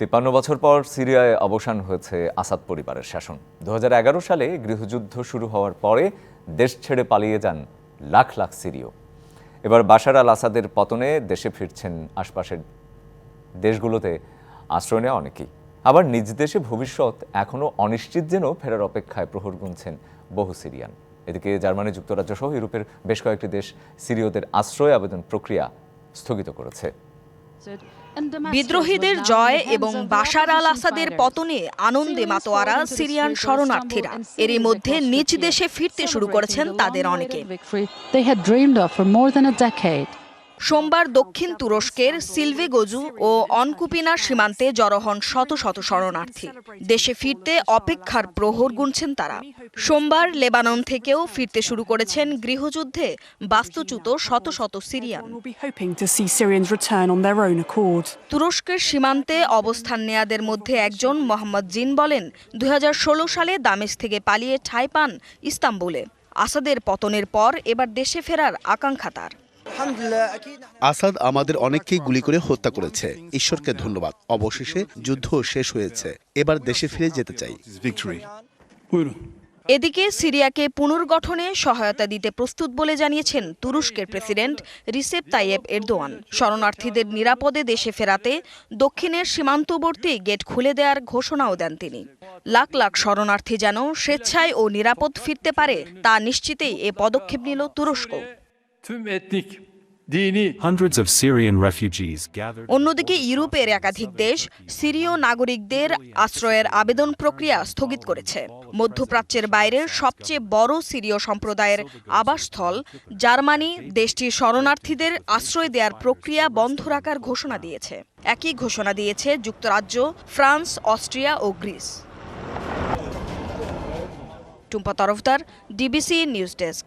তিপ্পান্ন বছর পর সিরিয়ায় অবসান হয়েছে আসাদ পরিবারের শাসন। দু হাজার এগারো সালে গৃহযুদ্ধ শুরু হওয়ার পরে দেশ ছেড়ে পালিয়ে যান লাখ লাখ সিরীয়। এবার বাশার আল আসাদের পতনে দেশে ফিরছেন আশপাশের দেশগুলোতে আশ্রয় নেওয়া অনেকেই। আবার নিজ দেশে ভবিষ্যৎ এখনও অনিশ্চিত যেন ফেরার অপেক্ষায় প্রহর গুনছেন বহু সিরিয়ান। এদিকে জার্মানি যুক্তরাজ্য সহ ইউরোপের বেশ কয়েকটি দেশ সিরীয়দের আশ্রয় আবেদন প্রক্রিয়া স্থগিত করেছে। বিদ্রোহীদের জয় এবং বাশার আল আসাদের পতনে আনন্দে মাতোয়ারা সিরিয়ান শরণার্থীরা। এরই মধ্যে নিজ দেশে ফিরতে শুরু করেছেন তাদের অনেকে। সোমবার দক্ষিণ তুরস্কের সিলভেগোজু ও অনকুপিনা সীমান্তে জড়ো হন শত শত শরণার্থী। দেশে ফিরতে অপেক্ষার প্রহর গুনছেন তারা। সোমবার লেবানন থেকেও ফিরতে শুরু করেছেন গৃহযুদ্ধে বাস্তুচ্যুত শত শত সিরিয়ান. তুরস্কের সীমান্তে অবস্থান নেয়াদের মধ্যে একজন মোহাম্মদ জিন বলেন দু হাজার ষোলো সালে দামেশ থেকে পালিয়ে ঠাঁই পান ইস্তাম্বুলে। আসাদের পতনের পর এবার দেশে ফেরার আকাঙ্ক্ষা তার। আসাদ আমাদের অনেককেই গুলি করে হত্যা করেছে। ঈশ্বরকে ধন্যবাদ। অবশেষে যুদ্ধ শেষ হয়েছে। এবার দেশে ফিরে যেতে চাই। এদিকে সিরিয়াকে পুনর্গঠনে সহায়তা দিতে প্রস্তুত বলে জানিয়েছেন তুরস্কের প্রেসিডেন্ট রিসেপ তাইয়েব এরদোয়ান। শরণার্থীদের নিরাপদে দেশে ফেরাতে দক্ষিণের সীমান্তবর্তী গেট খুলে দেওয়ার ঘোষণাও দেন তিনি। লাখ লাখ শরণার্থী যেন স্বেচ্ছায় ও নিরাপদ ফিরতে পারে তা নিশ্চিতেই এ পদক্ষেপ নিল তুরস্ক। Tüm etnik, dini Hundreds of Syrian refugees gathered. অন্যদিকে ইউরোপের একাধিক দেশ সিরীয় নাগরিকদের আশ্রয়ের আবেদন প্রক্রিয়া স্থগিত করেছে। মধ্যপ্রাচ্যের বাইরের সবচেয়ে বড় সিরীয় সম্প্রদায়ের আবাসস্থল জার্মানি দেশটির শরণার্থীদের আশ্রয় দেওয়ার প্রক্রিয়া বন্ধ রাখার ঘোষণা দিয়েছে। একই ঘোষণা দিয়েছে যুক্তরাজ্য ফ্রান্স অস্ট্রিয়া ও Greece. Tumpa Tarafdar DBC news desk.